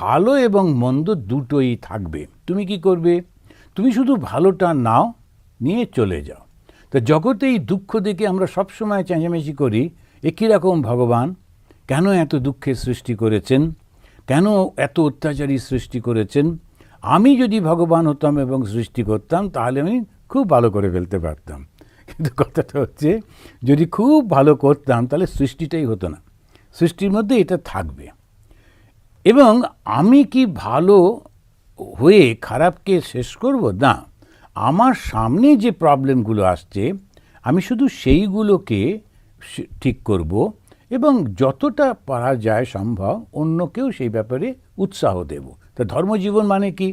ভালো এবং মন্দ দুটোই থাকবে। তুমি কি করবে? তুমি শুধু ভালোটা নাও, নিয়ে চলে যাও। তো জগতে এই দুঃখ দেখে আমরা সবসময় চেঁচামেচি করি একই রকম ভগবান? কেন এত দুঃখের সৃষ্টি করেছেন? কেন এত অত্যাচারী সৃষ্টি করেছেন? আমি যদি ভগবান হতাম এবং সৃষ্টি করতাম, তাহলে আমি খুব ভালো করে ফেলতে পারতাম। কিন্তু কথাটা হচ্ছে, যদি খুব ভালো করতাম, তাহলে সৃষ্টিটাই হতো না। সৃষ্টির মধ্যে এটা থাকবে। এবং আমি কি ভালো হয়ে খারাপকে শেষ করব? না। আমার সামনে যে প্রবলেমগুলো আসছে, আমি শুধু সেইগুলোকে ঠিক করব এবং যতটা পারা যায় সম্ভব অন্যকেও সেই ব্যাপারে উৎসাহ দেব। তা ধর্মজীবন মানে কি?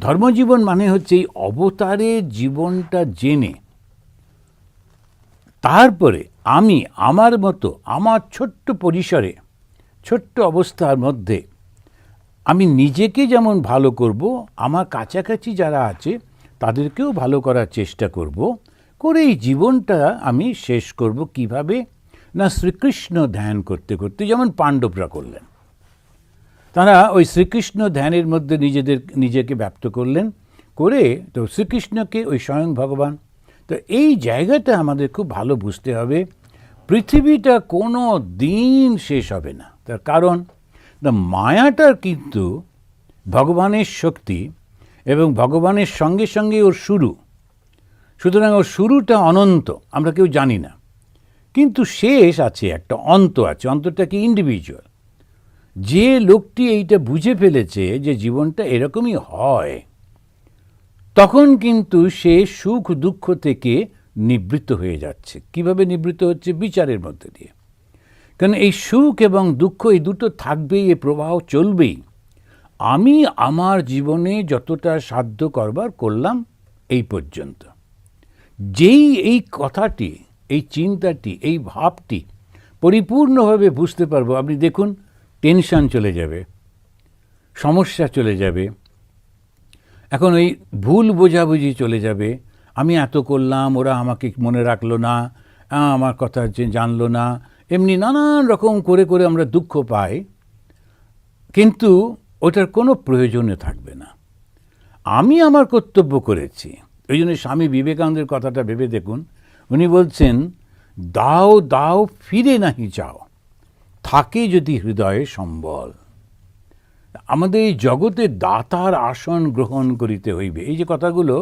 ধর্মজীবন মানে হচ্ছে এই অবতারে জীবনটা জেনে তারপরে আমি আমার মতো, আমার ছোট্ট পরিসরে, ছোট্ট অবস্থার মধ্যে আমি নিজেকে যেমন ভালো করব, আমার কাছাকাছি যারা আছে, তাদেরকেও ভালো করার চেষ্টা করব। করে এই জীবনটা আমি শেষ করব কীভাবে? না শ্রীকৃষ্ণ ধ্যান করতে করতে, যেমন পাণ্ডবরা করলেন। তারা ওই শ্রীকৃষ্ণ ধ্যানের মধ্যে নিজেদের, নিজেকে ব্যক্ত করলেন, করে তো শ্রীকৃষ্ণকে ওই স্বয়ং ভগবান। তো এই জায়গাটা আমাদের খুব ভালো বুঝতে হবে, পৃথিবীটা কোনো দিন শেষ হবে না। তার কারণ না, মায়াটার কিন্তু ভগবানের শক্তি এবং ভগবানের সঙ্গে সঙ্গে ওর শুরু। সুতরাং ওর শুরুটা অনন্ত, আমরা কেউ জানি না। কিন্তু শেষ আছে, একটা অন্ত আছে অন্তটা কি ইন্ডিভিজুয়াল যে লোকটি এইটা বুঝে ফেলেছে যে জীবনটা এরকমই হয়, তখন কিন্তু সে সুখ দুঃখ থেকে নিবৃত্ত হয়ে যাচ্ছে। কীভাবে নিবৃত্ত হচ্ছে? বিচারের মধ্যে দিয়ে। কারণ এই সুখ এবং দুঃখ এই দুটো থাকবেই, এ প্রবাহ চলবেই। আমি আমার জীবনে যতটা সাধ্য করবার করলাম এই পর্যন্ত। যেই এই কথাটি, এই চিন্তাটি, এই ভাবটি পরিপূর্ণভাবে বুঝতে পারব। আপনি দেখুন, টেনশান চলে যাবে, সমস্যা চলে যাবে, এখন ওই ভুল বোঝাবুঝি চলে যাবে। আমি এত করলাম, ওরা আমাকে মনে রাখল না আমার কথা জানলো না এমনি নানান রকম করে করে আমরা দুঃখ পাই, কিন্তু ওটার কোনো প্রয়োজনে থাকবে না। আমি আমার কর্তব্য করেছি। ওই জন্য স্বামী বিবেকানন্দের কথাটা ভেবে দেখুন। উনি বলছেন, দাও দাও, ফিরে নাহি চাও থাকে যদি হৃদয়ে সম্বল। আমাদের এই জগতে দাতার আসন গ্রহণ করিতে হইবে। এই যে কথাগুলো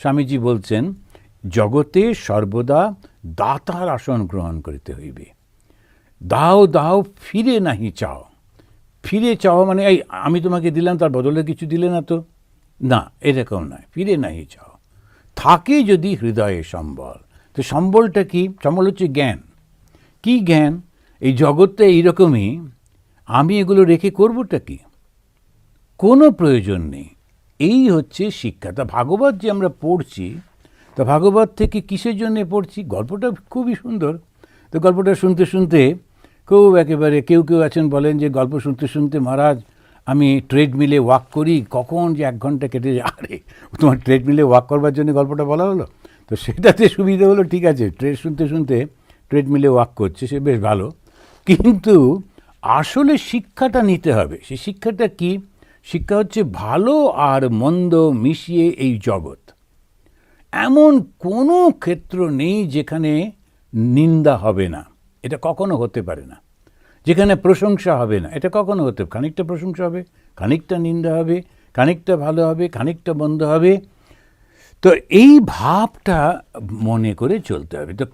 স্বামীজি বলছেন, জগতে সর্বদা দাতার আসন গ্রহণ করিতে হইবে। দাও দাও, ফিরে নাহি চাও। ফিরে চাও মানে এই, আমি তোমাকে দিলাম, তার বদলে কিছু দিলে না তো? না, এরকম নয়, ফিরে নাহি চাও। থাকে যদি হৃদয়ে সম্বল। তো সম্বলটা কি? সম্বল হচ্ছে জ্ঞান। কি জ্ঞান? এই জগৎটা এইরকমই। আমি এগুলো রেখে করবোটা কি? কোনো প্রয়োজন নেই। এই হচ্ছে শিক্ষা। তা ভাগবত যে আমরা পড়ছি, তা ভাগবত থেকে কিসের জন্যে পড়ছি? গল্পটা খুবই সুন্দর। তো গল্পটা শুনতে শুনতে খুব একেবারে, কেউ কেউ আছেন বলেন যে গল্প শুনতে শুনতে, মহারাজ, আমি ট্রেডমিলে ওয়াক করি, কখন যে এক ঘণ্টা কেটে যায়? আরে, তোমার ট্রেডমিলে ওয়াক করবার জন্য গল্পটা বলা হলো? তো সেটাতে সুবিধা হলো, ঠিক আছে ট্রেড শুনতে শুনতে ট্রেডমিলে ওয়াক করছে, সে বেশ ভালো। কিন্তু আসলে শিক্ষাটা নিতে হবে। সেই শিক্ষাটা কি? শিক্ষা হচ্ছে ভালো আর মন্দ মিশিয়ে এই জগৎ। এমন কোনো ক্ষেত্র নেই যেখানে নিন্দা হবে না। এটা কখনো হতে পারে না। যেখানে প্রশংসা হবে না, এটা কখনো হতে খানিকটা প্রশংসা হবে, খানিকটা নিন্দা হবে, খানিকটা ভালো হবে, খানিকটা বন্ধ হবে। তো এই ভাবটা মনে করে চলতে হবে। তো